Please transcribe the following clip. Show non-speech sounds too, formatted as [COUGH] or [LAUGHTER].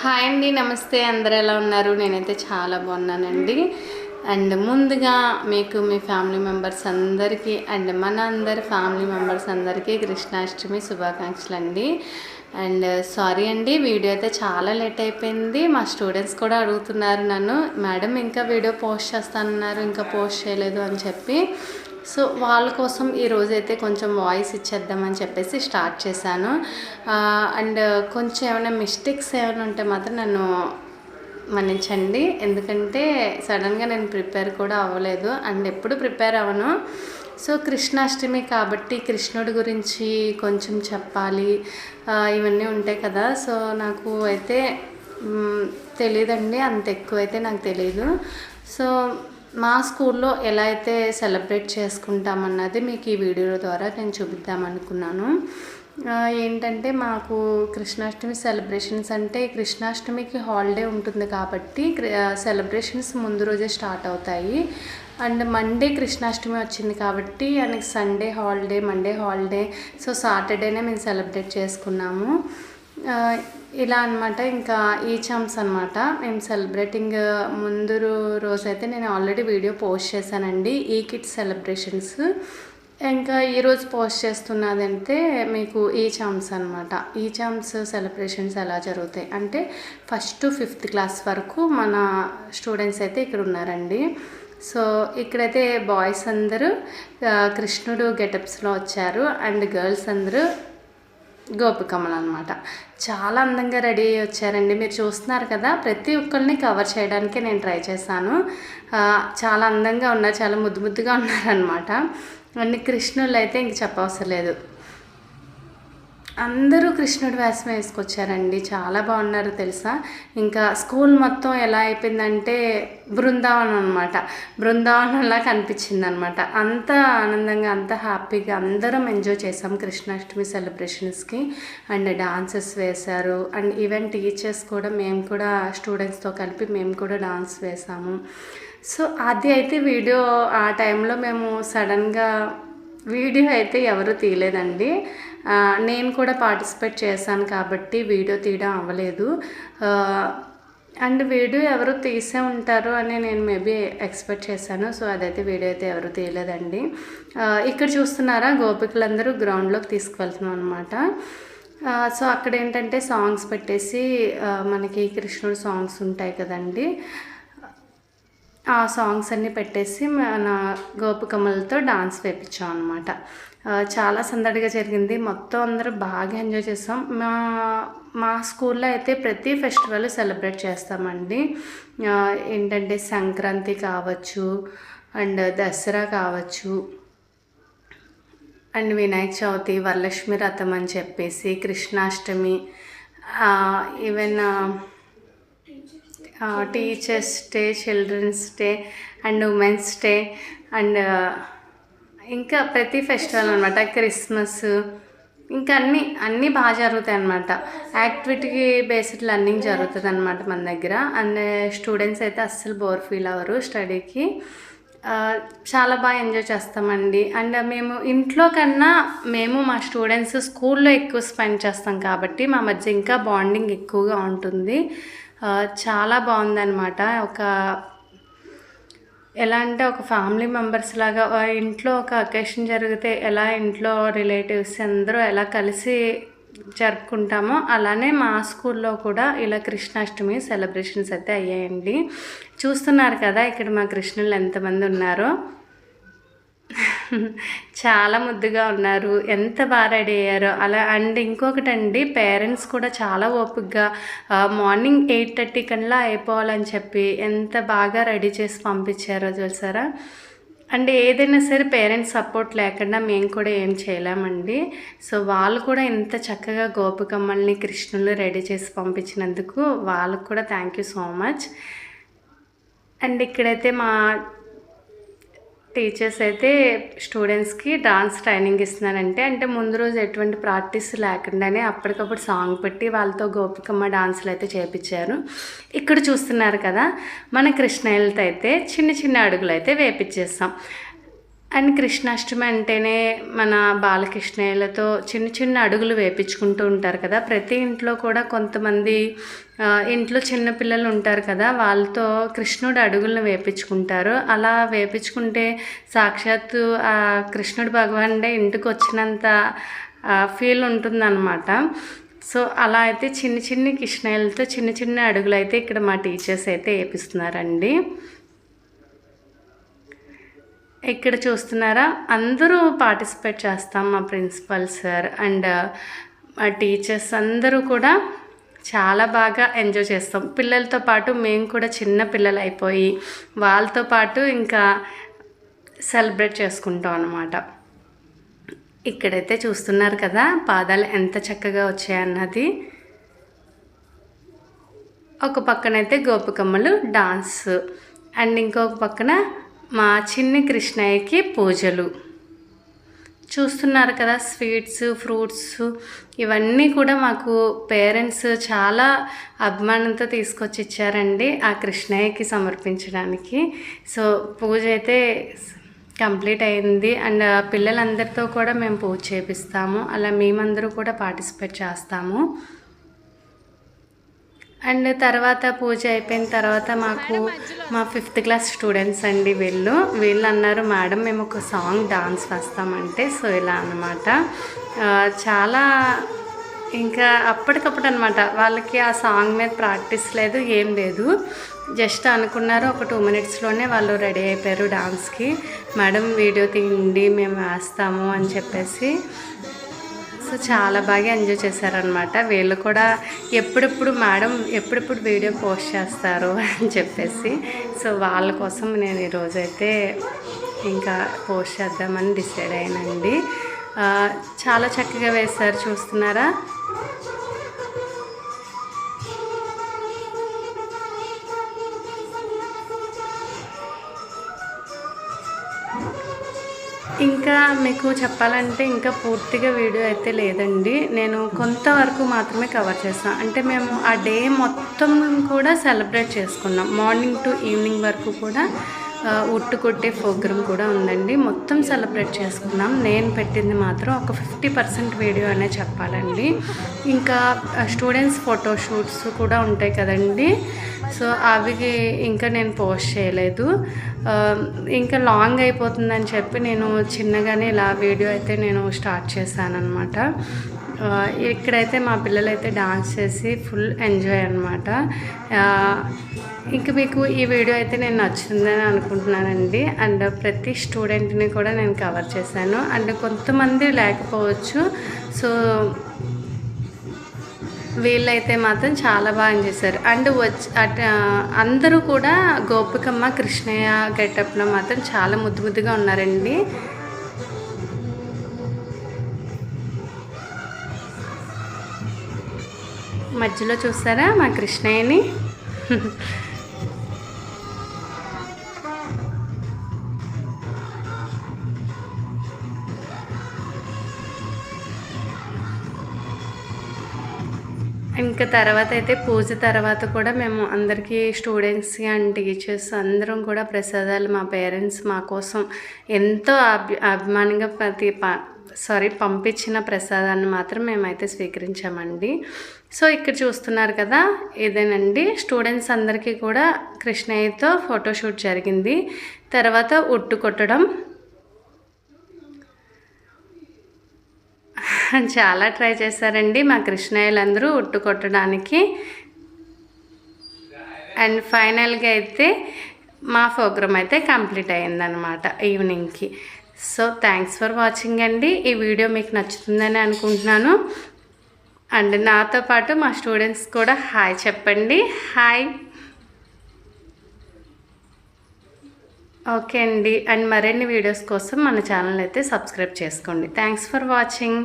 Hi అండి నమస్తే. అందరు ఎలా ఉన్నారు? నేనైతే చాలా బాగున్నానండి. అండ్ ముందుగా మీకు మీ ఫ్యామిలీ మెంబర్స్ అందరికీ అండ్ మన అందరి ఫ్యామిలీ మెంబర్స్ అందరికీ కృష్ణాష్టమి శుభాకాంక్షలు అండి అండ్ సారీ అండి వీడియో అయితే చాలా లేట్ అయిపోయింది. మా స్టూడెంట్స్ కూడా అడుగుతున్నారు నన్ను మేడం ఇంకా వీడియో పోస్ట్ చేస్తానన్నారు ఇంకా పోస్ట్ చేయలేదు అని చెప్పి. సో వాళ్ళ కోసం ఈరోజు అయితే కొంచెం వాయిస్ ఇచ్చేద్దామని చెప్పేసి స్టార్ట్ చేశాను. అండ్ కొంచెం ఏమైనా మిస్టేక్స్ ఏమైనా ఉంటే మాత్రం నన్ను మన్నించండి. ఎందుకంటే సడన్గా నేను ప్రిపేర్ కూడా అవ్వలేదు. అండ్ ఎప్పుడు ప్రిపేర్ అవ్వను. సో కృష్ణాష్టమి కాబట్టి కృష్ణుడి గురించి కొంచెం చెప్పాలి. ఇవన్నీ ఉంటాయి కదా. సో నాకు అయితే తెలియదండి అంత ఎక్కువ అయితే నాకు తెలీదు. సో మా స్కూల్లో ఎలా అయితే సెలబ్రేట్ చేసుకుంటామన్నది మీకు ఈ వీడియో ద్వారా నేను చూపిద్దామనుకున్నాను. అనుకున్నాను ఏంటంటే మాకు కృష్ణాష్టమి సెలబ్రేషన్స్ అంటే కృష్ణాష్టమికి హాలిడే ఉంటుంది కాబట్టి సెలబ్రేషన్స్ ముందు రోజే స్టార్ట్ అవుతాయి. అండ్ మండే కృష్ణాష్టమి వచ్చింది కాబట్టి ఆయనకి Sunday holiday Monday holiday so సాటర్డేనే మేము సెలబ్రేట్ చేసుకున్నాము. ఇలా అన్నమాట. ఇంకా ఈ చమ్స్ అనమాట మేము సెలబ్రేటింగ్ ముందు రోజైతే నేను ఆల్రెడీ వీడియో పోస్ట్ చేశానండి. ఈ కిట్ సెలబ్రేషన్స్ ఇంకా ఈరోజు పోస్ట్ చేస్తున్నదంటే మీకు ఈ చామ్స్ అనమాట ఈ చామ్స్ సెలబ్రేషన్స్ ఎలా జరుగుతాయి? అంటే ఫస్ట్ ఫిఫ్త్ క్లాస్ వరకు మన స్టూడెంట్స్ అయితే ఇక్కడ ఉన్నారండి. సో ఇక్కడైతే బాయ్స్ అందరూ కృష్ణుడు గెటప్స్లో వచ్చారు. అండ్ గర్ల్స్ అందరూ గోపికమ్మలు అనమాట చాలా అందంగా రెడీ అయ్యి వచ్చారండి. మీరు చూస్తున్నారు కదా ప్రతి ఒక్కరిని కవర్ చేయడానికే నేను ట్రై చేశాను. చాలా అందంగా ఉన్నారు చాలా ముద్దు ముద్దుగా ఉన్నారనమాట. అన్ని కృష్ణుళ్ళు అయితే ఇంక చెప్పవసరం లేదు. అందరూ కృష్ణుడి వేషం వేసుకొచ్చారండి. చాలా బాగున్నారు తెలుసా? ఇంకా స్కూల్ మొత్తం ఎలా అయిపోయిందంటే బృందావనం అనమాట బృందావనంలా కనిపించింది అనమాట అంత ఆనందంగా అంత హ్యాపీగా అందరం ఎంజాయ్ చేసాం కృష్ణాష్టమి సెలబ్రేషన్స్కి. అండ్ డాన్సెస్ వేశారు. అండ్ ఈవెన్ టీచర్స్ కూడా మేము కూడా స్టూడెంట్స్తో కలిపి మేము కూడా డాన్స్ వేసాము. సో అది అయితే వీడియో ఆ టైంలో మేము సడన్గా వీడియో అయితే ఎవరు తీయలేదండి. నేను కూడా పార్టిసిపేట్ చేశాను కాబట్టి వీడియో తీయడం అవ్వలేదు. అండ్ వీడియో ఎవరు తీసే ఉంటారు అని నేను మేబీ ఎక్స్పెక్ట్ చేశాను. సో అదైతే వీడియో అయితే ఎవరు తీయలేదండి. ఇక్కడ చూస్తున్నారా? గోపికలందరూ గ్రౌండ్లోకి తీసుకువెళ్తున్నాం అనమాట సో అక్కడ ఏంటంటే సాంగ్స్ పెట్టేసి మనకి కృష్ణుడు సాంగ్స్ ఉంటాయి కదండి. ఆ సాంగ్స్ అన్నీ పెట్టేసి మన గోపికమ్మలతో డాన్స్ వేపించాం అనమాట చాలా సందడిగా జరిగింది. మొత్తం అందరూ బాగా ఎంజాయ్ చేసాం. మా మా స్కూల్లో అయితే ప్రతి ఫెస్టివల్ సెలబ్రేట్ చేస్తామండి. ఏంటంటే సంక్రాంతి కావచ్చు అండ్ దసరా కావచ్చు అండ్ వినాయక చవితి వరలక్ష్మి రథం అని చెప్పేసి Krishnashtami even teachers day children's day and women's day and ఇంకా ప్రతి ఫెస్టివల్ అనమాట క్రిస్మస్ ఇంకా అన్నీ అన్నీ బాగా జరుగుతాయి అనమాట యాక్టివిటీకి బేస్డ్ లర్నింగ్ జరుగుతుంది అనమాట మన దగ్గర. అండ్ స్టూడెంట్స్ అయితే అస్సలు బోర్ ఫీల్ అవ్వరు స్టడీకి. చాలా బాగా ఎంజాయ్ చేస్తామండి. అండ్ మేము ఇంట్లో కన్నా మేము మా స్టూడెంట్స్ స్కూల్లో ఎక్కువ స్పెండ్ చేస్తాం కాబట్టి మా మధ్య ఇంకా బాండింగ్ ఎక్కువగా ఉంటుంది. చాలా బాగుందన్నమాట. ఒక ఎలా అంటే ఒక ఫ్యామిలీ మెంబర్స్ లాగా ఇంట్లో ఒక అకేషన్ జరిగితే ఎలా ఇంట్లో రిలేటివ్స్ అందరూ ఎలా కలిసి జరుపుకుంటామో అలానే మా స్కూల్లో కూడా ఇలా కృష్ణాష్టమి సెలబ్రేషన్స్ అయితే అయ్యాయండి. చూస్తున్నారు కదా ఇక్కడ మా కృష్ణులు ఎంతమంది ఉన్నారో. చాలా ముద్దుగా ఉన్నారు. ఎంత బాగా రెడీ అయ్యారో. అలా అండ్ ఇంకొకటి అండి పేరెంట్స్ కూడా చాలా ఓపికగా మార్నింగ్ ఎయిట్ థర్టీ కల్లా అయిపోవాలని చెప్పి ఎంత బాగా రెడీ చేసి పంపించారో చూసారా? అండ్ ఏదైనా సరే పేరెంట్స్ సపోర్ట్ లేకుండా మేము కూడా ఏం చేయలేమండి. సో వాళ్ళు కూడా ఇంత చక్కగా గోపికమ్మల్ని కృష్ణులు రెడీ చేసి పంపించినందుకు వాళ్ళకు కూడా thank you so much. And ఇక్కడైతే మా టీచర్స్ అయితే స్టూడెంట్స్కి డాన్స్ ట్రైనింగ్ ఇస్తున్నారంటే అంటే ముందు రోజు ఎటువంటి ప్రాక్టీస్ లేకుండానే అప్పటికప్పుడు సాంగ్ పెట్టి వాళ్ళతో గోపికమ్మ డాన్సులు అయితే చేపించారు. ఇక్కడ చూస్తున్నారు కదా మన కృష్ణయ్యలతో అయితే చిన్న చిన్న అడుగులు అయితే వేపించేస్తాం. అండ్ కృష్ణాష్టమి అంటేనే మన బాలకృష్ణయ్యలతో చిన్న చిన్న అడుగులు వేపించుకుంటూ ఉంటారు కదా. ప్రతి ఇంట్లో కూడా కొంతమంది ఇంట్లో చిన్న పిల్లలు ఉంటారు కదా వాళ్ళతో కృష్ణుడు అడుగులను వేపించుకుంటారు. అలా వేపించుకుంటే సాక్షాత్తు ఆ కృష్ణుడు భగవానుడే ఇంటికి వచ్చినంత ఫీల్ ఉంటుందన్నమాట. సో అలా అయితే చిన్న చిన్న కృష్ణయ్యలతో చిన్న చిన్న అడుగులు అయితే ఇక్కడ మా టీచర్స్ అయితే వేపిస్తున్నారండి. ఇక్కడ చూస్తున్నారా? అందరూ పార్టిసిపేట్ చేస్తాం మా ప్రిన్సిపల్ సార్ అండ్ మా టీచర్స్ అందరూ కూడా చాలా బాగా ఎంజాయ్ చేస్తాం. పిల్లలతో పాటు మేము కూడా చిన్న పిల్లలు అయిపోయి వాళ్ళతో పాటు ఇంకా సెలబ్రేట్ చేసుకుంటాం అన్నమాట. ఇక్కడైతే చూస్తున్నారు కదా పాదాలు ఎంత చక్కగా వచ్చాయన్నది ఒక పక్కనైతే గోపికమ్మలు డాన్స్ అండ్ ఇంకొక పక్కన మా చిన్ని కృష్ణయ్యకి పూజలు. చూస్తున్నారు కదా స్వీట్స్ ఫ్రూట్స్ ఇవన్నీ కూడా మాకు పేరెంట్స్ చాలా అభిమానంతో తీసుకొచ్చి ఇచ్చారండి ఆ కృష్ణయ్యకి సమర్పించడానికి. సో పూజ అయితే కంప్లీట్ అయింది. అండ్ పిల్లలందరితో కూడా మేము పూజ చేపిస్తాము. అలా మేమందరూ కూడా పార్టిసిపేట్ చేస్తాము. అండ్ తర్వాత పూజ అయిపోయిన తర్వాత మాకు మా ఫిఫ్త్ క్లాస్ స్టూడెంట్స్ అండి వీళ్ళు. వీళ్ళు అన్నారు మేడం మేము ఒక సాంగ్ డాన్స్ వేస్తామంటే సో ఇలా అనమాట చాలా ఇంకా అప్పటికప్పుడు అనమాట వాళ్ళకి ఆ సాంగ్ మీద ప్రాక్టీస్ లేదు ఏం లేదు. జస్ట్ అనుకున్నారు ఒక టూ మినిట్స్లోనే వాళ్ళు రెడీ అయిపోయారు డాన్స్కి. మేడం వీడియో తీయండి మేము వేస్తాము అని చెప్పేసి సో చాలా బాగా ఎంజాయ్ చేశారనమాట వీళ్ళు కూడా ఎప్పుడెప్పుడు మేడం ఎప్పుడెప్పుడు వీడియో పోస్ట్ చేస్తారు [LAUGHS] అని చెప్పేసి. సో వాళ్ళ కోసం నేను ఈరోజైతే ఇంకా పోస్ట్ చేద్దామని డిసైడ్ అయ్యానండి చాలా చక్కగా వేశారు చూస్తున్నారా? ఇంకా మీకు చెప్పాలంటే ఇంకా పూర్తిగా వీడియో అయితే లేదండి. నేను కొంతవరకు మాత్రమే కవర్ చేస్తాను అంటే మేము ఆ డే మొత్తం కూడా సెలబ్రేట్ చేసుకున్నాం. మార్నింగ్ టు ఈవినింగ్ వరకు కూడా ఉట్టు కొట్టే ప్రోగ్రామ్ కూడా ఉందండి. మొత్తం సెలబ్రేట్ చేసుకున్నాం. నేను పెట్టింది మాత్రం ఒక ఫిఫ్టీ పర్సెంట్ వీడియో అనే చెప్పాలండి. ఇంకా స్టూడెంట్స్ ఫోటోషూట్స్ కూడా ఉంటాయి కదండి. సో అవి ఇంకా నేను పోస్ట్ చేయలేదు. ఇంకా లాంగ్ అయిపోతుందని చెప్పి నేను చిన్నగానే ఇలా వీడియో అయితే నేను స్టార్ట్ చేశానమాట ఇక్కడైతే మా పిల్లలు అయితే డాన్స్ చేసి ఫుల్ ఎంజాయ్ అనమాట ఇంకా మీకు ఈ వీడియో అయితే నేను నచ్చుతుందని అనుకుంటున్నానండి. అండ్ ప్రతి స్టూడెంట్ని కూడా నేను కవర్ చేశాను. అండ్ కొంతమంది లేకపోవచ్చు. సో వీళ్ళైతే మాత్రం చాలా బాగా చేశారు. అండ్ వచ్చి అట్ అందరూ కూడా గోపికమ్మ కృష్ణయ్య గెటప్లో మాత్రం చాలా ముద్దు ముద్దుగా ఉన్నారండి. మధ్యలో చూసారా మా కృష్ణయ్యని? [LAUGHS] ఇంకా తర్వాత అయితే పూజ తర్వాత కూడా మేము అందరికీ స్టూడెంట్స్ అండ్ టీచర్స్ అందరం కూడా ప్రసాదాలు మా పేరెంట్స్ మా కోసం ఎంతో అభి అభిమానంగా ప్రతి ప సారీ పంపించిన ప్రసాదాన్ని మాత్రం మేమైతే స్వీకరించామండి. సో ఇక్కడ చూస్తున్నారు కదా ఇదేనండి. స్టూడెంట్స్ అందరికీ కూడా కృష్ణయ్యతో ఫోటోషూట్ జరిగింది. తర్వాత ఉట్టు కొట్టడం [LAUGHS] చాలా ట్రై చేశారండి మా కృష్ణయ్యలందరూ ఉట్టు కొట్టడానికి. అండ్ ఫైనల్గా అయితే మా ప్రోగ్రామ్ అయితే కంప్లీట్ అయిందనమాట ఈవినింగ్కి. సో థ్యాంక్స్ ఫర్ వాచింగ్ అండి. ఈ వీడియో మీకు నచ్చుతుందని అనుకుంటున్నాను. అండ్ నాతో పాటు మా స్టూడెంట్స్ కూడా హాయ్ చెప్పండి. హాయ్. ఓకే అండి. అండ్ మరిన్ని వీడియోస్ కోసం మన ఛానల్ అయితే సబ్స్క్రైబ్ చేసుకోండి. Thanks for watching.